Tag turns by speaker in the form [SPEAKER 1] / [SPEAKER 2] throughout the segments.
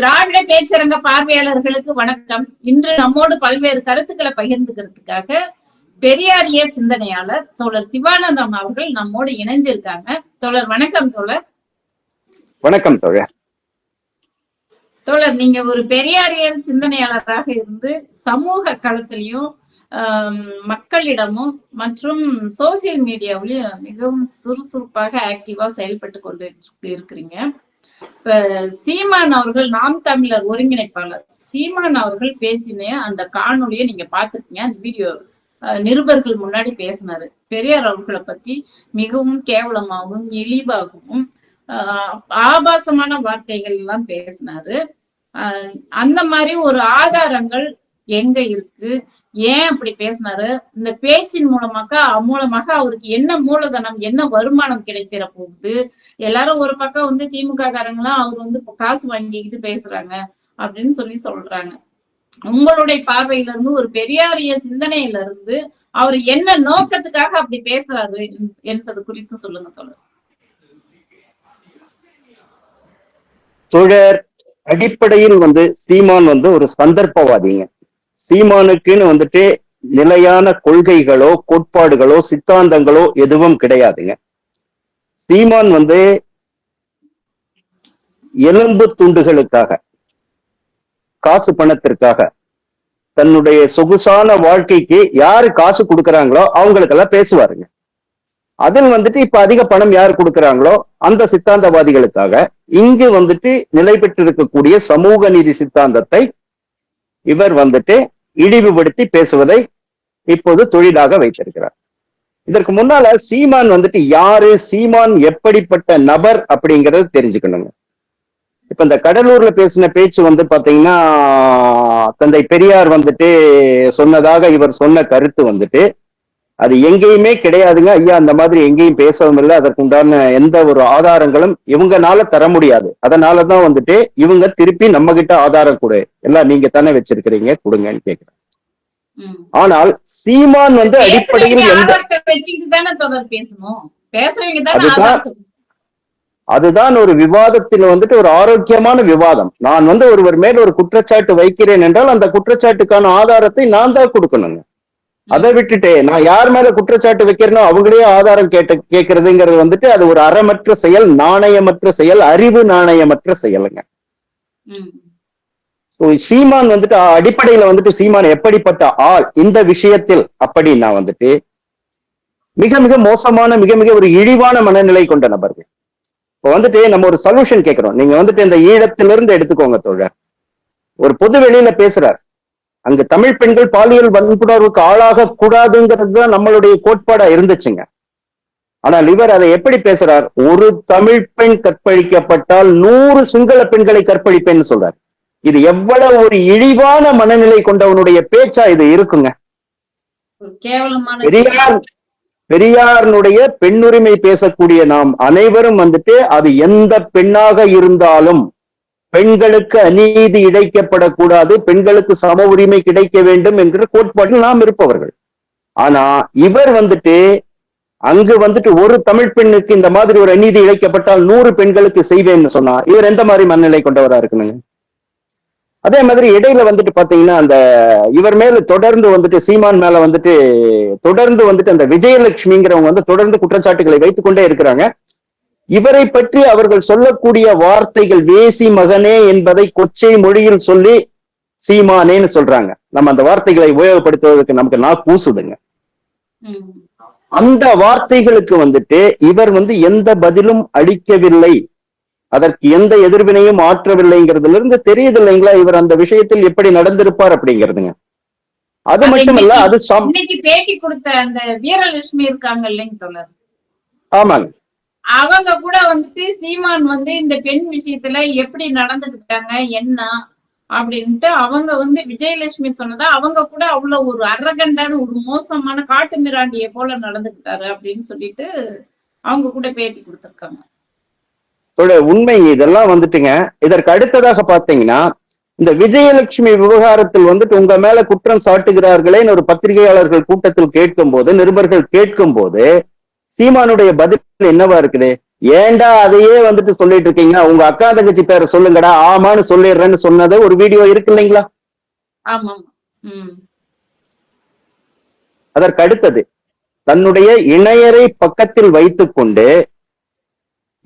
[SPEAKER 1] திராவிட பேச்சரங்க பார்வையாளர்களுக்கு வணக்கம். இன்று நம்மோடு பல்வேறு கருத்துக்களை பகிர்ந்துக்கிறதுக்காக பெரியாரிய சிந்தனையாளர் தோழர் சிவானந்தம் அவர்கள் நம்மோடு இணைஞ்சிருக்காங்க. தோழர் வணக்கம் தோழர்.
[SPEAKER 2] வணக்கம் தோழர்.
[SPEAKER 1] தோழர் நீங்க ஒரு பெரியாரியல் சிந்தனையாளராக இருந்து சமூக களத்திலையும் மக்களிடமும் மற்றும் சோசியல் மீடியாவிலையும் மிகவும் சுறுசுறுப்பாக ஆக்டிவா செயல்பட்டு கொண்டு இருக்கிறீங்க. இப்ப சீமான் அவர்கள் நாம் தமிழர் ஒருங்கிணைப்பாளர். சீமான் அவர்கள் பேசின அந்த காணொலியை நீங்க பாத்துருக்கீங்க அந்த வீடியோ அஹ், நிருபர்கள் முன்னாடி பேசினாரு. பெரியார் அவர்களை பத்தி மிகவும் கேவலமாகவும் இழிவாகவும் ஆஹ், ஆபாசமான வார்த்தைகள் எல்லாம் பேசினாரு. ஆஹ், அந்த மாதிரி ஒரு ஆதாரங்கள் எங்க இருக்கு? ஏன் அப்படி பேசினாரு? இந்த பேச்சின் மூலமாக மூலமாக அவருக்கு என்ன மூலதனம் என்ன வருமானம் கிடைத்திட போகுது? எல்லாரும் ஒரு பக்கம் வந்து திமுக காரங்களாம் அவர் வந்து காசு வாங்கிக்கிட்டு பேசுறாங்க அப்படின்னு சொல்லி சொல்றாங்க. உங்களுடைய பார்வையில இருந்து ஒரு பெரியாரிய சிந்தனையில இருந்து அவர் என்ன நோக்கத்துக்காக அப்படி பேசுறாரு என்பது குறித்து சொல்லுங்க தோழர்.
[SPEAKER 2] தோழர் அடிப்படையில் வந்து சீமான் வந்து ஒரு சந்தர்ப்பவாதிங்க. சீமானுக்குன்னு வந்துட்டு நிலையான கொள்கைகளோ கோட்பாடுகளோ சித்தாந்தங்களோ எதுவும் கிடையாதுங்க. சீமான் வந்து எலும்பு துண்டுகளுக்காக காசு பணத்திற்காக தன்னுடைய சொகுசான வாழ்க்கைக்கு யாரு காசு கொடுக்கறாங்களோ அவங்களுக்கெல்லாம் பேசுவாருங்க. அதில் வந்துட்டு இப்ப அதிக பணம் யார் கொடுக்குறாங்களோ அந்த சித்தாந்தவாதிகளுக்காக இங்கு வந்துட்டு நிலை பெற்றிருக்கக்கூடிய சமூக நீதி சித்தாந்தத்தை இவர் வந்துட்டு இழிவுபடுத்தி பேசுவதை இப்போது தொழிலாக வைத்திருக்கிறார். இதற்கு முன்னால சீமான் வந்துட்டு யாரு சீமான் எப்படிப்பட்ட நபர் அப்படிங்கறது தெரிஞ்சுக்கணுங்க. இப்ப இந்த கடலூர்ல பேசின பேச்சு வந்து பாத்தீங்கன்னா தந்தை பெரியார் வந்துட்டு சொன்னதாக இவர் சொன்ன கருத்து வந்துட்டு அது எங்கேயுமே கிடையாதுங்க. ஐயா அந்த மாதிரி எங்கேயும் பேசவும் இல்லை. அதற்கு உண்டான எந்த ஒரு ஆதாரங்களும் இவங்கனால தர முடியாது. அதனாலதான் வந்துட்டு இவங்க திருப்பி நம்ம கிட்ட ஆதாரம் கொடு எல்லாம் நீங்க தானே வச்சிருக்கிறீங்க கொடுங்கன்னு கேக்குறேன். ஆனால் சீமான் வந்து அடிப்படையில் எந்த அதுதான் அதுதான் ஒரு விவாதத்தில் வந்துட்டு ஒரு ஆரோக்கியமான விவாதம். நான் வந்து ஒருவர் மேல் ஒரு குற்றச்சாட்டு வைக்கிறேன் என்றால் அந்த குற்றச்சாட்டுக்கான ஆதாரத்தை நான் தான் கொடுக்கணுங்க. அதை விட்டுட்டு நான் யார் மேல குற்றச்சாட்டு வைக்கிறேனோ அவங்களே ஆதாரம் கேட்ட கேட்கறதுங்கிறது வந்துட்டு அது ஒரு அறமற்ற செயல் நாணயமற்ற செயல் அறிவு நாணயமற்ற செயலுங்க. சீமான் வந்துட்டு அடிப்படையில வந்துட்டு சீமான் எப்படிப்பட்ட ஆள் இந்த விஷயத்தில் அப்படின்னா வந்துட்டு மிக மிக மோசமான மிக மிக ஒரு இழிவான மனநிலை கொண்ட நபர்கள். இப்போ வந்துட்டு நம்ம ஒரு சொல்யூஷன் கேட்கிறோம். நீங்க வந்துட்டு இந்த ஈழத்திலிருந்து எடுத்துக்கோங்க தோழர். ஒரு பொது வெளியில பேசுறார். அங்கு தமிழ் பெண்கள் பாலியல் வன்புணர்வுக்கு ஆளாக கூடாதுங்கிறது தான் நம்மளுடைய கோட்பாடா இருந்துச்சுங்க. ஆனால் இவர் அதை எப்படி பேசுறார்? ஒரு தமிழ் பெண் கற்பழிக்கப்பட்டால் நூறு சிங்கள பெண்களை கற்பழிப்பேன்னு சொல்றார். இது எவ்வளவு ஒரு இழிவான மனநிலை கொண்டவனுடைய பேச்சா இது இருக்குங்க. பெரியார் பெரியாரினுடைய பெண்ணுரிமை பேசக்கூடிய நாம் அனைவரும் வந்துட்டு அது எந்த பெண்ணாக இருந்தாலும் பெண்களுக்கு அநீதி இழைக்கப்படக்கூடாது பெண்களுக்கு சம உரிமை கிடைக்க வேண்டும் என்கிற கோட்பாட்டில் நாம் இருப்பவர்கள். ஆனா இவர் வந்துட்டு அங்கு வந்துட்டு ஒரு தமிழ் பெண்ணுக்கு இந்த மாதிரி ஒரு அநீதி இழைக்கப்பட்டால் நூறு பெண்களுக்கு செய்வேன்னு சொன்னா இவர் எந்த மாதிரி மனநிலை கொண்டவரா இருக்கணுங்க? அதே மாதிரி இடையில வந்துட்டு பாத்தீங்கன்னா அந்த இவர் மேல தொடர்ந்து வந்துட்டு சீமான் மேல வந்துட்டு தொடர்ந்து வந்துட்டு அந்த விஜயலட்சுமிங்கிறவங்க வந்து தொடர்ந்து குற்றச்சாட்டுகளை வைத்துக் கொண்டே இருக்கிறாங்க. இவரை பற்றி அவர்கள் சொல்லக்கூடிய வார்த்தைகள் வேசி மகனே என்பதை கொச்சை மொழியில் சொல்லி சீமானேன்னு சொல்றாங்க. நம்ம அந்த வார்த்தைகளை உபயோகப்படுத்துவதற்கு நமக்கு நான் கூசுதுங்க.
[SPEAKER 1] ம்.
[SPEAKER 2] அந்த வார்த்தைகளுக்கு வந்துட்டு இவர் வந்து எந்த பதிலும் அளிக்கவில்லை. அதற்கு எந்த எதிர்வினையும் ஆற்றவில்லைங்கிறதுல இருந்து தெரியுது இல்லைங்களா இவர் அந்த விஷயத்தில் எப்படி நடந்திருப்பார் அப்படிங்கிறதுங்க. அது மட்டுமல்ல
[SPEAKER 1] இன்னைக்கு-
[SPEAKER 2] அது
[SPEAKER 1] பேட்டி கொடுத்த அந்த வீரலட்சுமி இருக்காங்க இல்லைங்க
[SPEAKER 2] ஆமாங்க.
[SPEAKER 1] அவங்க கூட வந்துட்டு சீமான் வந்து இந்த பெண் விஷயத்துல எப்படி நடந்துக்கிட்டாங்க என்ன அப்படின்ட்டு அவங்க வந்து விஜயலட்சுமி சொன்னதா அவங்க கூட அவ்வளவு ஒரு அரகண்டான ஒரு மோசமான காட்டு மிராண்டிய போல நடந்துகிட்டாரு அப்படின்னு சொல்லிட்டு அவங்க கூட பேட்டி கொடுத்திருக்காங்க.
[SPEAKER 2] உண்மை இதெல்லாம் வந்துட்டுங்க. இதற்கு அடுத்ததாக பாத்தீங்கன்னா இந்த விஜயலட்சுமி விவகாரத்தில் வந்துட்டு உங்க மேல குற்றம் சாட்டுகிறார்களேன்னு ஒரு பத்திரிகையாளர்கள் கூட்டத்தில் கேட்கும் போது நிருபர்கள் கேட்கும் போது சீமானுடைய பதில் என்னவா இருக்குது? ஏன்டா அதையே வந்துட்டு சொல்லிட்டு இருக்கீங்க? உங்க அக்கா தங்கச்சி பேரை சொல்லுங்கடா ஆமான்னு சொல்லிடுறேன்னு சொன்னது ஒரு வீடியோ இருக்கு இல்லைங்களா?
[SPEAKER 1] ஆமா ம்.
[SPEAKER 2] அதற்கு அடுத்தது தன்னுடைய இணையரை பக்கத்தில் வைத்துக்கொண்டு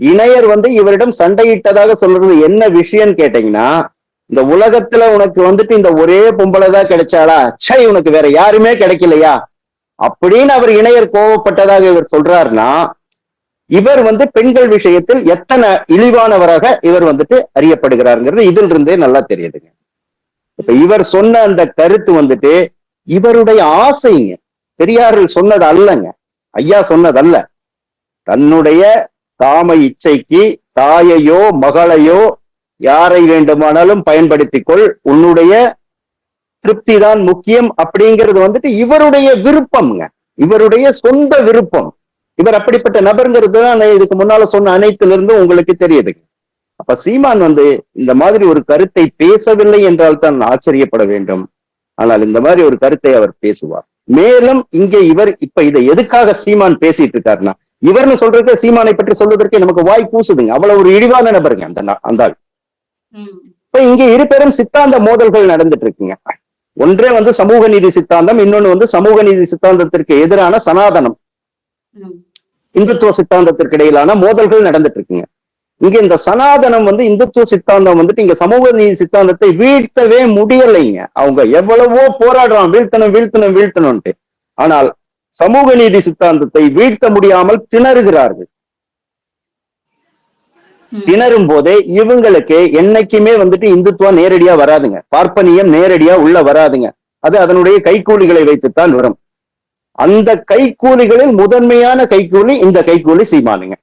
[SPEAKER 2] இணையர் வந்து இவரிடம் சண்டையிட்டதாக சொல்றது என்ன விஷயம்னு கேட்டீங்கன்னா இந்த உலகத்துல உனக்கு வந்துட்டு இந்த ஒரே பொம்பளை தான் கிடைச்சாளா? சை உனக்கு வேற யாருமே கிடைக்கலையா? அப்படின்னு அவர் இணையர் கோவப்பட்டதாக இவர் சொல்றாருன்னா இவர் வந்து பெண்கள் விஷயத்தில் எத்தனை இழிவானவராக இவர் வந்துட்டு அறியப்படுகிறாருங்கிறது இதில் இருந்தே நல்லா தெரியுதுங்க. இப்ப இவர் சொன்ன அந்த கருத்து வந்துட்டு இவருடைய ஆசைங்க. பெரியார் சொன்னது அல்லங்க. ஐயா சொன்னதல்ல. தன்னுடைய காம இச்சைக்கு தாயையோ மகளையோ யாரை வேண்டுமானாலும் பயன்படுத்திக் கொள். உன்னுடைய திருப்தி தான் முக்கியம் அப்படிங்கிறது வந்துட்டு இவருடைய விருப்பம்ங்க. இவருடைய சொந்த விருப்பம். இவர் அப்படிப்பட்ட நபருங்கிறது தான் இதுக்கு முன்னால சொன்ன அனைத்துல உங்களுக்கு தெரியுதுங்க அப்ப சீமான் வந்து இந்த மாதிரி ஒரு கருத்தை பேசவில்லை என்றால் தான் ஆச்சரியப்பட வேண்டும். ஆனால் இந்த மாதிரி ஒரு கருத்தை அவர் பேசுவார். மேலும் இங்கே இவர் இப்ப இதை எதுக்காக சீமான் பேசிட்டு இருக்காருன்னா இவர்னு சொல்றதுக்கு சீமானை பற்றி சொல்வதற்கு நமக்கு வாய் கூசுதுங்க அவ்வளவு ஒரு இழிவான நபருங்க அந்த அந்த ஆள். இப்ப இங்க இரு பெரும் சித்தாந்த மோதல்கள் நடந்துட்டு இருக்குங்க. ஒன்றே வந்து சமூக நீதி சித்தாந்தம் இன்னொன்னு வந்து சமூக நீதி சித்தாந்தத்திற்கு எதிரான சனாதனம். இந்துத்துவ சித்தாந்தத்திற்கு இடையிலான மோதல்கள் நடந்துட்டு இருக்குங்க. இங்க இந்த சனாதனம் வந்து இந்துத்துவ சித்தாந்தம் வந்துட்டு இங்க சமூக நீதி சித்தாந்தத்தை வீழ்த்தவே முடியலைங்க. அவங்க எவ்வளவோ போராடுறான் வீழ்த்தணும் வீழ்த்தணும் வீழ்த்தணும்ட்டு. ஆனால் சமூக நீதி சித்தாந்தத்தை வீழ்த்த முடியாமல் திணறுகிறார்கள். திணறும் போதே இவங்களுக்கு என்னைக்குமே வந்துட்டு இந்துத்துவம் நேரடியா வராதுங்க. பார்ப்பனியம் நேரடியா உள்ள வராதுங்க. அது அதனுடைய கைக்கூலிகளை வைத்துத்தான் வரும். அந்த கைக்கூலிகளில் முதன்மையான கைக்கூலி இந்த கைக்கூலி சீமானுங்க.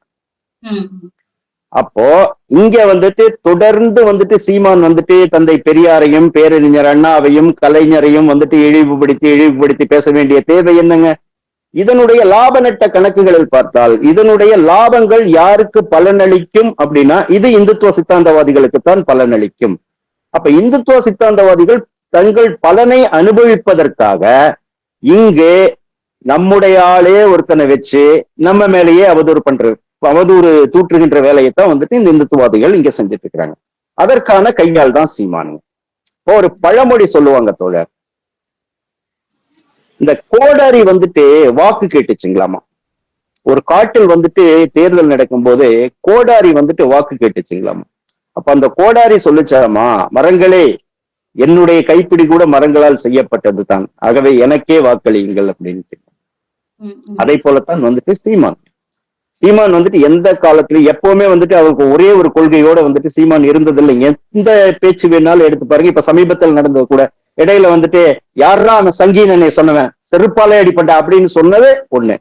[SPEAKER 2] அப்போ இங்க வந்துட்டு தொடர்ந்து வந்துட்டு சீமான் வந்துட்டு தந்தை பெரியாரையும் பேரறிஞர் அண்ணாவையும் கலைஞரையும் வந்துட்டு இழிவுபடுத்தி இழிவுபடுத்தி பேச வேண்டிய தேவை என்னங்க? இதனுடைய லாப நட்ட கணக்குகளில் பார்த்தால் இதனுடைய லாபங்கள் யாருக்கு பலனளிக்கும் அப்படின்னா இது இந்துத்துவ சித்தாந்தவாதிகளுக்குத்தான் பலனளிக்கும். அப்ப இந்துத்துவ சித்தாந்தவாதிகள் தங்கள் பலனை அனுபவிப்பதற்காக இங்கே நம்முடைய ஆளே ஒருத்தனை வச்சு நம்ம மேலேயே அவதூறு பண்றது அவதூறு தூற்றுகின்ற வேலையைத்தான் வந்துட்டு இந்த இந்துத்துவாதிகள் இங்க செஞ்சுட்டு இருக்கிறாங்க. அதற்கான கையால் தான் சீமானுங்க. இப்போ ஒரு பழமொழி சொல்லுவாங்க தோழர். இந்த கோடாரி வந்துட்டு வாக்கு கேட்டுச்சுங்களாமா? ஒரு காட்டில் வந்துட்டு தேர்தல் நடக்கும்போது கோடாரி வந்துட்டு வாக்கு கேட்டுச்சுங்களாமா? அப்ப அந்த கோடாரி சொல்லுச்சாமா மரங்களே என்னுடைய கைப்பிடி கூட மரங்களால் செய்யப்பட்டது தான் ஆகவே எனக்கே வாக்களியுங்கள் அப்படின்ட்டு. அதே போலத்தான் வந்துட்டு சீமான். சீமான் வந்துட்டு எந்த காலத்திலும் எப்பவுமே வந்துட்டு அவருக்கு ஒரே ஒரு கொள்கையோட வந்துட்டு சீமான் இருந்தது எந்த பேச்சு வேணாலும் எடுத்து பாருங்க. இப்ப சமீபத்தில் நடந்தது கூட இடையில வந்துட்டு யாரா அந்த சங்கீனனை சொன்னவன்? செருப்பாலே அடிப்பட்ட? அப்படின்னு சொன்னது ஒண்ணு.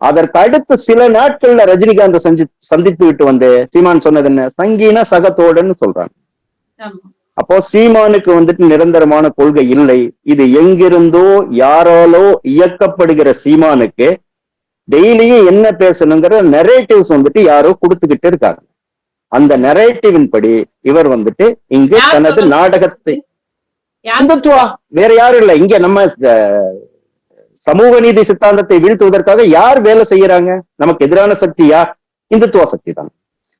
[SPEAKER 2] அதற்கு அடுத்து சில நாட்கள்ல ரஜினிகாந்த் சந்தி சந்தித்து விட்டு வந்து சீமான் சொன்னது என்ன? சங்கீன சகத்தோடன்னு சொல்றாங்க. அப்போ சீமானுக்கு வந்துட்டு நிரந்தரமான கொள்கை இல்லை. இது எங்கிருந்தோ யாராலோ இயக்கப்படுகிற சீமானுக்கு டெய்லியும் என்ன பேசணுங்கிற நெரேட்டிவ்ஸ் வந்துட்டு யாரோ கொடுத்துக்கிட்டு இருக்காங்க. அந்த நெரேட்டிவின் படி இவர் வந்துட்டு இங்கு தனது? நாடகத்தை இந்துத்துவா வேற யாரும் இல்ல. இங்க நம்ம சமூக நீதி சித்தாந்தத்தை வீழ்த்துவதற்காக யார் வேலை செய்யறாங்க? நமக்கு எதிரான சக்தியா இந்துத்துவ சக்தி தான்.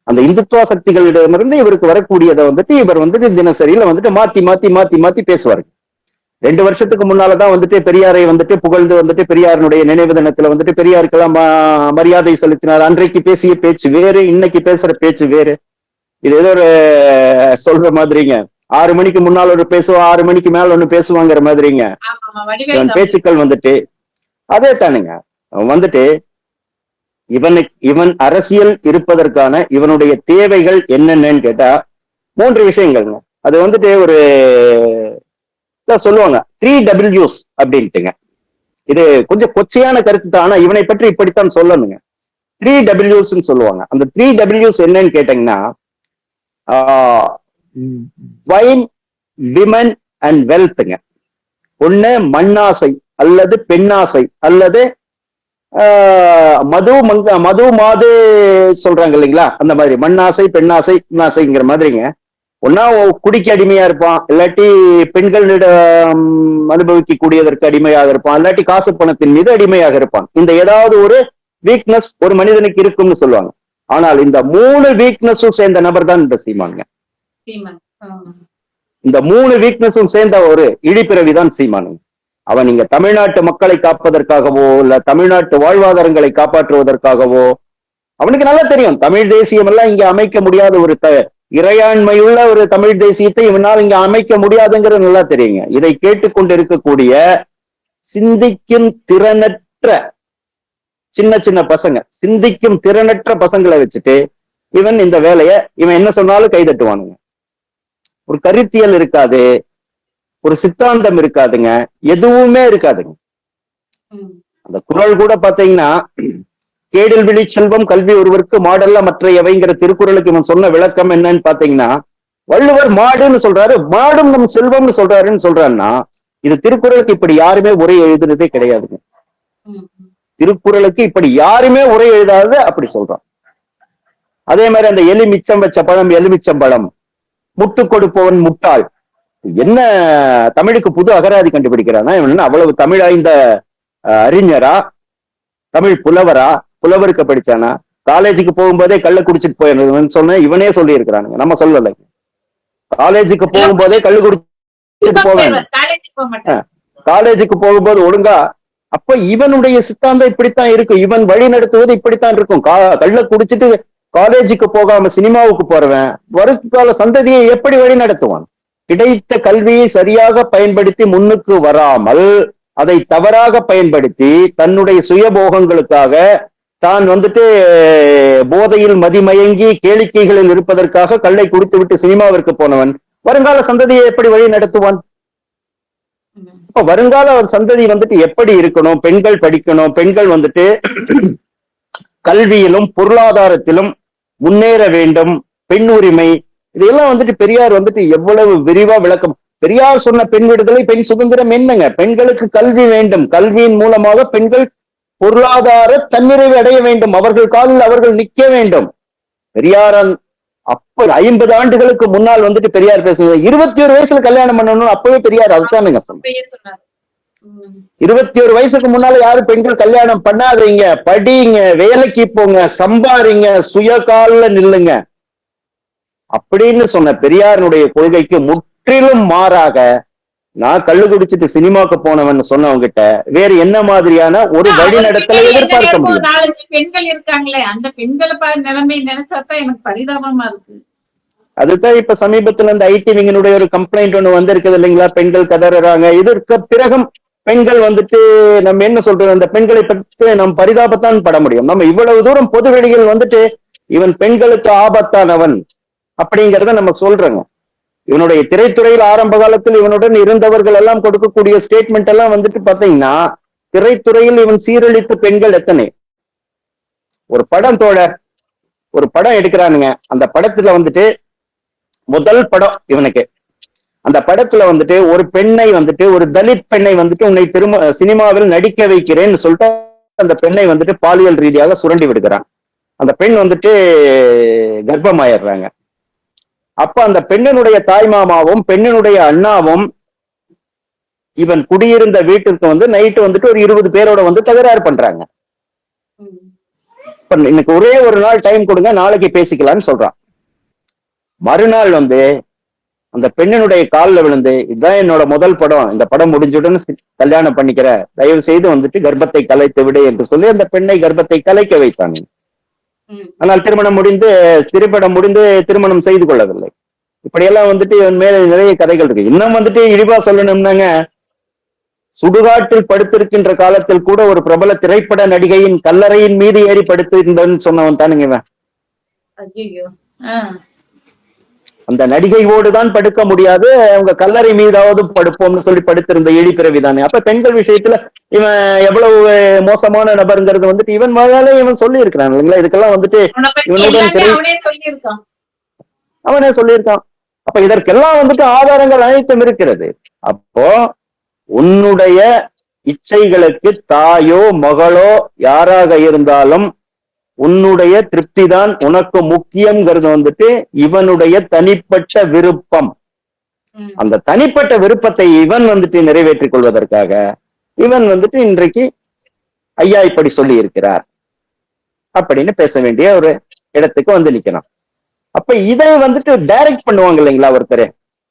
[SPEAKER 2] அந்த இந்துத்துவ சக்திகளிடமிருந்து இவருக்கு வரக்கூடியதை வந்துட்டு இவர் வந்துட்டு தினசரியில வந்துட்டு மாத்தி மாத்தி மாத்தி மாத்தி பேசுவாரு. ரெண்டு வருஷத்துக்கு முன்னாலதான் வந்துட்டு பெரியாரை வந்துட்டு புகழ்ந்து வந்துட்டு பெரியாரினுடைய நினைவு தினத்துல வந்துட்டு பெரியாருக்கெல்லாம் மரியாதை செலுத்தினார். அன்றைக்கு பேசிய பேச்சு வேறு இன்னைக்கு பேசுற பேச்சு வேறு. இது ஏதோ ஒரு சொல்ற மாதிரிங்க. ஆறு மணிக்கு முன்னால் ஒரு பேசுவோம் ஆறு மணிக்கு மேல ஒண்ணு பேசுவாங்கிற மாதிரிங்க. பேச்சுக்கள் வந்துட்டு அதே தானுங்க. வந்துட்டு இவனுக்கு இவன் அரசியல் இருப்பதற்கான இவனுடைய தேவைகள் என்னென்னன்னு கேட்டா மூன்று விஷயங்கள்ங்க. அது வந்துட்டு ஒரு சொல்லுவாங்க த்ரீ டபிள்யூஸ் அப்படின்ட்டுங்க. இது கொஞ்சம் கொச்சையான கருத்து தான் ஆனா இவனை பற்றி இப்படித்தான் சொல்லணுங்க. த்ரீ டபிள்யூஸ் சொல்லுவாங்க. அந்த த்ரீ டபிள்யூஸ் என்னன்னு கேட்டீங்கன்னா வைன் விமன் அண்ட் வெல்த்ங்க ஒண்ணு மண்ணாசை அல்லது பெண்ணாசை அல்லது மது மங்க மது மாது சொல்றாங்க இல்லைங்களா? அந்த மாதிரி. மண்ணாசை பெண்ணாசை ஆசைங்கிற மாதிரிங்க. ஒன்னா குடிக்கு அடிமையா இருப்பான். இல்லாட்டி பெண்களிடம் அனுபவிக்க கூடியதற்கு அடிமையாக இருப்பான். இல்லாட்டி காசு பணத்தின் மீது அடிமையாக இருப்பான். இந்த ஏதாவது ஒரு வீக்னஸ் ஒரு மனிதனுக்கு இருக்கும்னு சொல்லுவாங்க. ஆனால் இந்த மூணு வீக்னஸும் சேர்ந்த நபர் தான் இந்த சீமானுங்க.
[SPEAKER 1] சீமான்.
[SPEAKER 2] இந்த மூணு வீக்னஸும் சேர்ந்த ஒரு இழிப்பிறவி தான் சீமானுங்க அவன் இங்க தமிழ்நாட்டு மக்களை காப்பதற்காகவோ இல்ல தமிழ்நாட்டு வாழ்வாதாரங்களை காப்பாற்றுவதற்காகவோ அவனுக்கு நல்லா தெரியும். தமிழ் தேசியம் எல்லாம் இங்க அமைக்க முடியாத ஒரு த இறையாண்மையுள்ள ஒரு தமிழ் தேசியத்தை இவனால் இங்க அமைக்க முடியாதுங்கிறது நல்லா தெரியுங்க. இதை கேட்டுக்கொண்டு இருக்கக்கூடிய சிந்திக்கும் திறனற்ற சின்ன சின்ன பசங்க சிந்திக்கும் திறனற்ற பசங்களை வச்சுட்டு இவன் இந்த வேலையை இவன் என்ன சொன்னாலும் கைதட்டுவானுங்க. ஒரு கருத்தியல் இருக்காது ஒரு சித்தாந்தம் இருக்காதுங்க எதுவுமே இருக்காதுங்க. அந்த குறள் கூட பாத்தீங்கன்னா கேடில் விழி செல்வம் கல்வி ஒருவருக்கு மாடல்ல மற்ற எவைங்கிற திருக்குறளுக்கு இவன் சொன்ன விளக்கம் என்னன்னு பாத்தீங்கன்னா வள்ளுவர் மாடுன்னு சொல்றாரு மாடும் நம் செல்வம்னு சொல்றாருன்னு சொல்றாருன்னா இது திருக்குறளுக்கு இப்படி யாருமே உரை எழுதுனதே கிடையாதுங்க. திருக்குறளுக்கு இப்படி யாருமே உரை எழுதாத அப்படி சொல்றான் அதே மாதிரி அந்த எலி மிச்சம் வச்ச பழம் எலுமிச்சம் பழம் முட்டு கொடுப்பவன் முட்டாள். என்ன தமிழுக்கு புது அகராதி கண்டுபிடிக்கிறானா இவன் அவ்வளவு தமிழாய்ந்த அறிஞரா? தமிழ் புலவரா? புலவருக்கு படிச்சானா? காலேஜுக்கு போகும்போதே கள்ள குடிச்சிட்டு போயிருந்தவன் சொன்ன இவனே சொல்லி இருக்கிறானுங்க நம்ம சொல்லலை. காலேஜுக்கு போகும்போதே கள்ளு குடிச்சிட்டு போவேன். காலேஜுக்கு போகும்போது ஒழுங்கா அப்ப இவனுடைய சித்தாந்தம் இப்படித்தான் இருக்கும். இவன் வழி நடத்துவது இப்படித்தான் இருக்கும். கள்ள குடிச்சிட்டு காலேஜுக்கு போகாம சினிமாவுக்கு போறவன் வருங்கால சந்ததியை எப்படி வழி நடத்துவான்? கிடைத்த கல்வியை சரியாக பயன்படுத்தி முன்னுக்கு வராமல் அதை தவறாக பயன்படுத்தி தன்னுடைய சுயபோகங்களுக்காக தான் வந்துட்டு போதையில் மதிமயங்கி கேளிக்கைகளில் இருப்பதற்காக கல்லை குடித்து விட்டு சினிமாவிற்கு போனவன் வருங்கால சந்ததியை எப்படி வழி நடத்துவான். இப்ப வருங்கால சந்ததி வந்துட்டு எப்படி இருக்கணும்? பெண்கள் படிக்கணும் பெண்கள் வந்துட்டு கல்வியிலும் பொருளாதாரத்திலும் முன்னேற வேண்டும். பெண் உரிமை இதெல்லாம் வந்துட்டு பெரியார் வந்துட்டு எவ்வளவு விரிவா விளக்கம். பெரியார் சொன்ன பெண் விடுதலை பெண் சுதந்திரம் என்னங்க? பெண்களுக்கு கல்வி வேண்டும். கல்வியின் மூலமாக பெண்கள் பொருளாதார தன்னிறைவு அடைய வேண்டும். அவர்கள் காலில் அவர்கள் நிக்க வேண்டும். பெரியாரன் அப்ப ஐம்பது ஆண்டுகளுக்கு முன்னால் வந்துட்டு பெரியார் பேசுறது இருபத்தி ஒரு வயசுல கல்யாணம் பண்ணணும்னு அப்பவே பெரியார் அதுதானுங்க
[SPEAKER 1] சொன்னாங்க.
[SPEAKER 2] இருபத்தி ஒரு வயசுக்கு முன்னால யாரும் பெண்கள் கல்யாணம் பண்ணாதீங்க படிங்க வேலைக்கு போங்க சம்பாரிங்க சுய கால்ல நில்லுங்க. அப்படின்னு சொன்ன பெரியாரினுடைய கொள்கைக்கு முற்றிலும் மாறாக நான் கள்ளு குடிச்சிட்டு சினிமாக்கு போனவன் சொன்னவங்க கிட்ட வேற என்ன மாதிரியான ஒரு வழி நடத்தலை எதிர்பார்க்க முடியும்?
[SPEAKER 1] நாலஞ்சு பெண்கள் இருக்காங்களே அந்த பெண்களை நிலைமை நினைச்சாதான் எனக்கு பரிதாபமா இருக்கு.
[SPEAKER 2] அதுதான் இப்ப சமீபத்துல இந்த ஐடி விங்கனுடைய ஒரு கம்ப்ளைண்ட் ஒண்ணு வந்திருக்குது இல்லைங்களா? பெண்கள் கதறாங்க இதற்கு பிறகும் பெண்கள் வந்துட்டு நம்ம என்ன சொல்றது அந்த பெண்களை பற்றி நம் பரிதாபத்தான் பட முடியும். நம்ம இவ்வளவு தூரம் பொது வெளியில் வந்துட்டு இவன் பெண்களுக்கு ஆபத்தானவன் அப்படிங்கிறத நம்ம சொல்றோங்க. இவனுடைய திரைத்துறையில் ஆரம்ப காலத்தில் இவனுடன் இருந்தவர்கள் எல்லாம் கொடுக்கக்கூடிய ஸ்டேட்மெண்ட் எல்லாம் வந்துட்டு பாத்தீங்கன்னா திரைத்துறையில் இவன் சீரழித்த பெண்கள் எத்தனை? ஒரு படம் தோழ ஒரு படம் எடுக்கிறானுங்க. அந்த படத்துல வந்துட்டு முதல் படம் இவனுக்கு. அந்த படத்துல வந்துட்டு ஒரு பெண்ணை வந்துட்டு ஒரு தலித் பெண்ணை வந்துட்டு உன்னை திரும்ப சினிமாவில் நடிக்க வைக்கிறேன்னு சொல்லிட்டு அந்த பெண்ணை வந்துட்டு பாலியல் ரீதியாக சுரண்டி விடுகிறான். அந்த பெண் வந்துட்டு கர்ப்பமாயிடுறாங்க. அப்ப அந்த பெண்ணினுடைய தாய் மாமாவும் பெண்ணினுடைய அண்ணாவும் இவன் குடியிருந்த வீட்டிற்கு வந்து நைட்டு வந்துட்டு ஒரு இருபது பேரோட வந்து தகராறு பண்றாங்க. இன்னைக்கு ஒரே ஒரு நாள் டைம் கொடுங்க நாளைக்கு பேசிக்கலாம்னு சொல்றான். மறுநாள் வந்து அந்த பெண்ணினுடைய காலில் விழுந்து இதுதான் என்னோட முதல் படம். இந்த படம் முடிஞ்சுடன் கல்யாணம் பண்ணிக்கிற தயவு செய்து வந்துட்டு கர்ப்பத்தை கலைத்து விடு என்று சொல்லி அந்த பெண்ணை கர்ப்பத்தை கலைக்க வைத்தாங்க. ஆனால் திருமணம் முடிந்து திரைப்படம் முடிந்து திருமணம் செய்து கொள்ளவில்லை. இப்படியெல்லாம் வந்துட்டு இவன் மேல நிறைய கதைகள் இருக்கு. இன்னும் வந்துட்டு இழிவா சொல்லணும்னாங்க சுடுகாட்டில் படுத்திருக்கின்ற காலத்தில் கூட ஒரு பிரபல திரைப்பட நடிகையின் கல்லறையின் மீது ஏறி படுத்திருந்தன்னு சொன்னவன் தானுங்க இவன். அந்த நடிகையோடு தான் படுக்க முடியாது அவங்க கல்லறை மீதாவது படுப்போம்னு சொல்லி படுத்திருந்த இழிப்பிறவி தானே. அப்ப பெண்கள் விஷயத்துல இவன் எவ்வளவு மோசமான நபருங்கிறது வந்துட்டு இவன் வாயாலே இவன் சொல்லி இருக்கிறான் இல்லைங்களா? இதுக்கெல்லாம் வந்துட்டு இவனுடன்
[SPEAKER 1] அவனே சொல்லியிருக்கான்.
[SPEAKER 2] அப்ப இதற்கெல்லாம் வந்துட்டு ஆதாரங்கள் அனைத்தும் இருக்கிறது. அப்போ உன்னுடைய இச்சைகளுக்கு தாயோ மகளோ யாராக இருந்தாலும் உன்னுடைய திருப்தி தான் உனக்கு முக்கியங்கிறது வந்துட்டு இவனுடைய தனிப்பட்ட விருப்பம். அந்த தனிப்பட்ட விருப்பத்தை இவன் வந்துட்டு நிறைவேற்றிக் கொள்வதற்காக இவன் வந்துட்டு இன்றைக்கு ஐயா இப்படி சொல்லி இருக்கிறார் அப்படின்னு பேச வேண்டிய ஒரு இடத்துக்கு வந்து நிக்கிறான் அப்ப இதை வந்துட்டு டைரக்ட் பண்ணுவாங்க இல்லைங்களா ஒருத்தர்?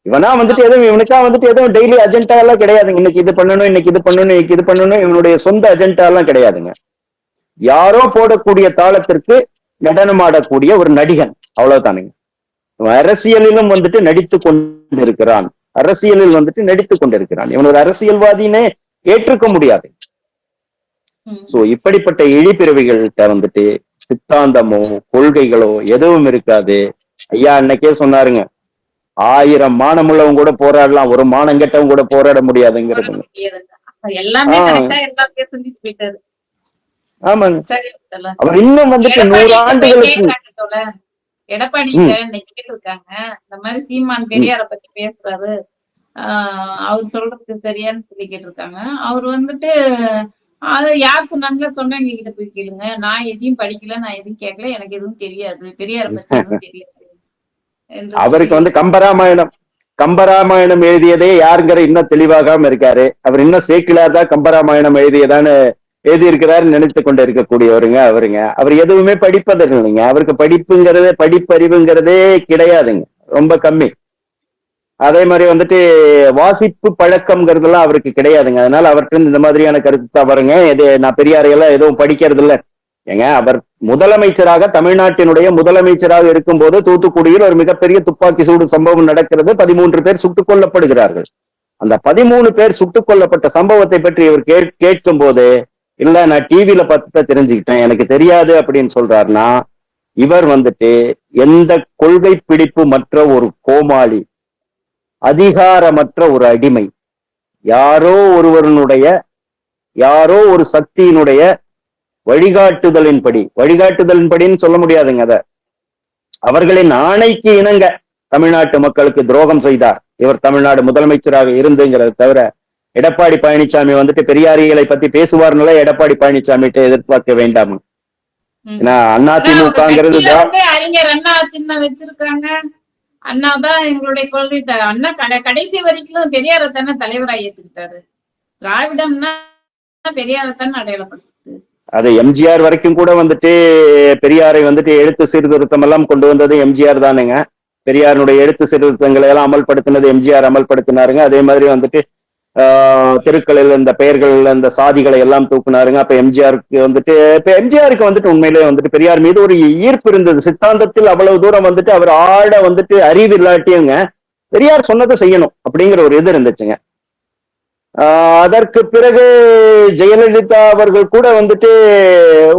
[SPEAKER 2] இவனா வந்துட்டு எதுவும் இவனுக்கா வந்துட்டு எதுவும் டெய்லி அஜெண்டா எல்லாம் கிடையாதுங்க. இன்னைக்கு இது பண்ணணும் இன்னைக்கு இது பண்ணணும் இன்னைக்கு இது பண்ணணும். இவனுடைய சொந்த அஜெண்டா எல்லாம் கிடையாதுங்க. யாரோ போடக்கூடிய தாளத்திற்கு நடனமாடக்கூடிய ஒரு நடிகன். அவ்வளவுதானுங்க. அரசியலிலும் வந்துட்டு நடித்து கொண்டிருக்கிறான். அரசியலில் வந்துட்டு நடித்து கொண்டிருக்கிறான். இவன் ஒரு அரசியல்வாதினே ஏற்றுக்க முடியாது. சோ இப்படிப்பட்ட இழிபிறவிகள்கிட்ட வந்துட்டு சித்தாந்தமோ கொள்கைகளோ எதுவும் இருக்காது. ஐயா அன்னைக்கே சொன்னாருங்க ஆயிரம் மானமுள்ளவங்க கூட போராடலாம். ஒரு மானம் கெட்டவங்க கூட போராட முடியாதுங்கிறது.
[SPEAKER 1] எல்லாமே
[SPEAKER 2] ஆமாங்க. அவர் இன்னும் வந்துட்டு நூறு
[SPEAKER 1] எடப்பாடி
[SPEAKER 2] ஆண்டுகளுக்கு
[SPEAKER 1] இந்த மாதிரி சீமான் பெரியார பத்தி பேசுறாரு. அவர் சொல்றது சரியான்னு சொல்லி கேட்டிருக்காங்க. அவர் வந்துட்டு அது யார் சொன்னாங்களோ சொன்னவங்க கிட்ட போய் கேளுங்க. நான் எதையும் படிக்கல நான் எதையும் கேட்கல. எனக்கு எதுவும் தெரியாது. பெரியார பத்தி எதுவும் தெரியாது.
[SPEAKER 2] அவருக்கு வந்து கம்பராமாயணம் கம்பராமாயணம் எழுதியதே யாருங்கிற இன்னும் தெளிவாகாம இருக்காரு. அவர் இன்னும் சேக்கிலார் தான் கம்பராமாயணம் எழுதியதான்னு எழுதியிருக்கிறார் நினைத்து கொண்டு இருக்கக்கூடியவருங்க அவருங்க. அவர் எதுவுமே படிப்பதில்லை இல்லைங்க. அவருக்கு படிப்புங்கிறதே படிப்பறிவுங்கிறதே கிடையாதுங்க. ரொம்ப கம்மி. அதே மாதிரி வந்துட்டு வாசிப்பு பழக்கம்ங்கிறதுலாம் அவருக்கு கிடையாதுங்க. அதனால அவர்கிட்ட இந்த மாதிரியான கருத்து தான் வருங்க. இது நான் பெரியாரையெல்லாம் எதுவும் படிக்கிறது இல்லை ஏங்க அவர் முதலமைச்சராக தமிழ்நாட்டினுடைய முதலமைச்சராக இருக்கும்போது தூத்துக்குடியில் ஒரு மிகப்பெரிய துப்பாக்கி சூடு சம்பவம் நடக்கிறது. பதிமூன்று பேர் சுட்டுக் கொல்லப்படுகிறார்கள். அந்த பதிமூணு பேர் சுட்டுக் கொல்லப்பட்ட சம்பவத்தை பற்றி இவர் கேட் கேட்கும் போது இல்ல நான் டிவியில பார்த்து தான் தெரிஞ்சுக்கிட்டேன். எனக்கு தெரியாது அப்படின்னு சொல்றாருன்னா இவர் வந்துட்டு எந்த கொள்கை பிடிப்பு மற்ற ஒரு கோமாளி அதிகாரமற்ற ஒரு அடிமை யாரோ ஒருவருடைய யாரோ ஒரு சக்தியினுடைய வழிகாட்டுதலின்படி வழிகாட்டுதலின்படின்னு சொல்ல முடியாதுங்க அத. அவர்களின் ஆணைக்கு இணங்க தமிழ்நாட்டு மக்களுக்கு துரோகம் செய்தார். இவர் தமிழ்நாடு முதலமைச்சராக இருந்துங்கிறத தவிர எடப்பாடி பழனிசாமி வந்துட்டு பெரியாரிகளை பத்தி பேசுவார்னால எடப்பாடி பழனிசாமிகிட்ட எதிர்பார்க்க வேண்டாம். ஏன்னா திரா-
[SPEAKER 1] வந்து அறிஞர் அண்ணா சின்னம் வச்சிருக்காங்க. அண்ணா தான் எங்களுடைய கொள்கை. அண்ணா கடை கடைசி வரைக்கும் பெரியார தானே தலைவரா ஏத்துக்கிட்டாரு. திராவிடம்னா பெரியார தானே அடையாளப்படுத்துது.
[SPEAKER 2] அது எம்ஜிஆர் வரைக்கும் கூட வந்துட்டு பெரியாரை வந்துட்டு எழுத்து சீர்திருத்தம் எல்லாம் கொண்டு வந்தது எம்ஜிஆர் தானுங்க. பெரியாருடைய எழுத்து சீர்திருத்தங்களை எல்லாம் அமல்படுத்தினது எம்ஜிஆர் அமல்படுத்தினாருங்க. அதே மாதிரி வந்துட்டு தெருக்களில் இந்த பெயர்கள் இந்த சாதிகளை எல்லாம் தூக்குனாருங்க. அப்ப எம்ஜிஆருக்கு வந்துட்டு இப்ப எம்ஜிஆருக்கு வந்துட்டு உண்மையிலே வந்துட்டு பெரியார் மீது ஒரு ஈர்ப்பு இருந்தது. சித்தாந்தத்தில் அவ்வளவு தூரம் வந்துட்டு அவர் ஆட வந்துட்டு அறிவு இல்லாட்டியுங்க பெரியார் சொன்னதை செய்யணும் அப்படிங்கிற ஒரு இது இருந்துச்சுங்க. அதற்கு பிறகு ஜெயலலிதா அவர்கள் கூட வந்துட்டு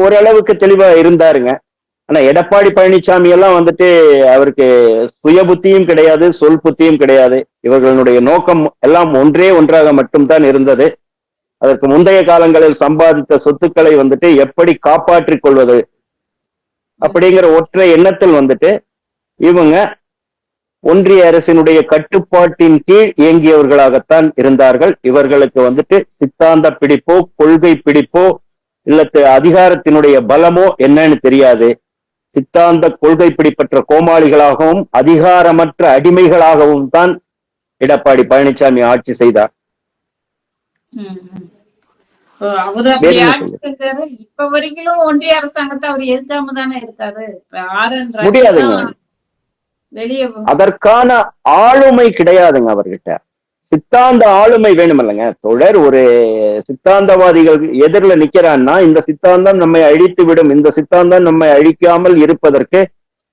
[SPEAKER 2] ஓரளவுக்கு தெளிவா இருந்தாருங்க. ஆனா எடப்பாடி பழனிசாமி எல்லாம் வந்துட்டு அவருக்கு சுய புத்தியும் கிடையாது சொல் புத்தியும் கிடையாது. இவர்களுடைய நோக்கம் எல்லாம் ஒன்றே ஒன்றாக மட்டும்தான் இருந்தது. அதற்கு முந்தைய காலங்களில் சம்பாதித்த சொத்துக்களை வந்துட்டு எப்படி காப்பாற்றிக் கொள்வது? அப்படிங்கிற ஒற்றை எண்ணத்தில் வந்துட்டு இவங்க ஒன்றிய அரசினுடைய கட்டுப்பாட்டின் கீழ் இயங்கியவர்களாகத்தான் இருந்தார்கள். இவர்களுக்கு வந்துட்டு சித்தாந்த பிடிப்போ கொள்கை பிடிப்போ இல்ல அதிகாரத்தினுடைய பலமோ என்னன்னு தெரியாது. சித்தாந்த கொள்கை பிடிப்பற்ற கோமாளிகளாகவும் அதிகாரமற்ற அடிமைகளாகவும் தான் எடப்பாடி பழனிசாமி ஆட்சி செய்தார்.
[SPEAKER 1] அவரு அப்படி இப்ப வரைக்கும் ஒன்றிய அரசாங்கத்தை அவர் எதிர்க்காம தானே இருக்காரு.
[SPEAKER 2] முடியாதுங்க. அதற்கான ஆளுமை கிடையாதுங்க அவர்கிட்ட. சித்தாந்த ஆளுமை வேணுமில்லைங்க. தொடர் ஒரு சித்தாந்தவாதிகள் எதிரில் நிக்கிறான்னா இந்த சித்தாந்தம் நம்மை அழித்து விடும். இந்த சித்தாந்தம் நம்மை அழிக்காமல் இருப்பதற்கு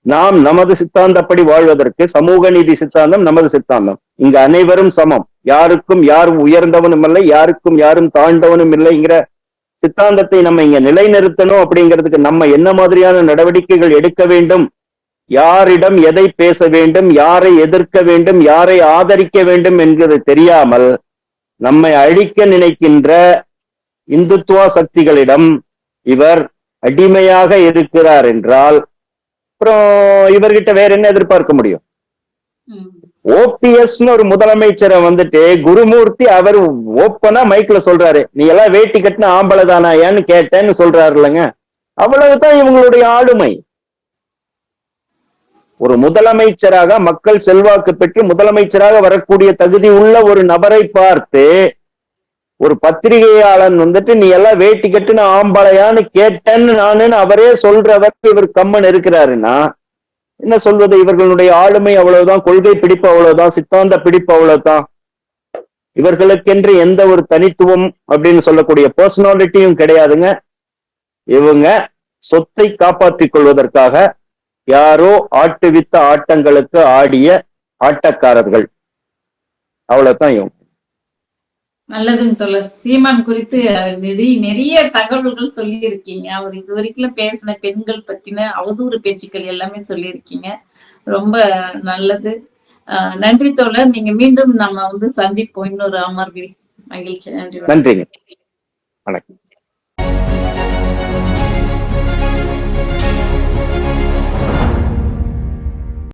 [SPEAKER 2] நாம் நமது சித்தாந்தப்படி வாழ்வதற்கு சமூக நீதி சித்தாந்தம் நமது சித்தாந்தம். இங்க அனைவரும் சமம். யாருக்கும் யாரும் உயர்ந்தவனும் இல்லை யாருக்கும் யாரும் தாழ்ந்தவனும் இல்லைங்கிற சித்தாந்தத்தை நம்ம இங்க நிலைநிறுத்தணும் அப்படிங்கிறதுக்கு நம்ம என்ன மாதிரியான நடவடிக்கைகள் எடுக்க வேண்டும் யாரிடம் எதை பேச வேண்டும் யாரை எதிர்க்க வேண்டும் யாரை ஆதரிக்க வேண்டும் என்கிறது தெரியாமல் நம்மை அழிக்க நினைக்கின்ற இந்துத்துவ சக்திகளிடம் இவர் அடிமையாக இருக்கிறார் என்றால் அப்புறம் இவர்கிட்ட வேற என்ன எதிர்பார்க்க முடியும்? ஓபிஎஸ்னு ஒரு முதலமைச்சரை வந்துட்டு குருமூர்த்தி அவர் ஓப்பனா மைக்ல சொல்றாரு. நீ எல்லாம் வேட்டி கட்டின ஆம்பளை தானா ஏன்னு கேட்டேன்னு சொல்றாரு இல்லைங்க அவ்வளவுதான் இவங்களுடைய ஆளுமை. ஒரு முதலமைச்சராக மக்கள் செல்வாக்கு பெற்று முதலமைச்சராக வரக்கூடிய தகுதி உள்ள ஒரு நபரை பார்த்து ஒரு பத்திரிகையாளன் வந்துட்டு நீ எல்லாம் வேட்டி கட்டுன்னு ஆம்பளையான்னு கேட்டேன்னு நானுன்னு அவரே சொல்றவர் இவர் கம்மன் இருக்கிறாருன்னா என்ன சொல்வது? இவர்களுடைய ஆளுமை அவ்வளவுதான் கொள்கை பிடிப்பு அவ்வளவுதான் சித்தாந்த பிடிப்பு அவ்வளவுதான். இவர்களுக்கென்று எந்த ஒரு தனித்துவம் அப்படின்னு சொல்லக்கூடிய பர்சனாலிட்டியும் கிடையாதுங்க. இவங்க சொத்தை காப்பாற்றிக் கொள்வதற்காக யாரோ ஆட்டுவித்த ஆட்டங்களுக்கு ஆடிய ஆட்டக்காரர்கள். அவ்வளவுதான் இவங்க.
[SPEAKER 1] நல்லதுங்க தோழர். சீமான் குறித்து நிறைய நிறைய தகவல்கள் சொல்லி இருக்கீங்க அவர் இது வரைக்கும் பேசின பெண்கள் பத்தின அவதூறு பேச்சுக்கள் எல்லாமே சொல்லியிருக்கீங்க. ரொம்ப நல்லது. நன்றி தோழர். நீங்க மீண்டும் நம்ம வந்து சந்திப்போம். இன்னொரு அமர்வில். மகிழ்ச்சி. நன்றி
[SPEAKER 2] நன்றிங்க. வணக்கம்.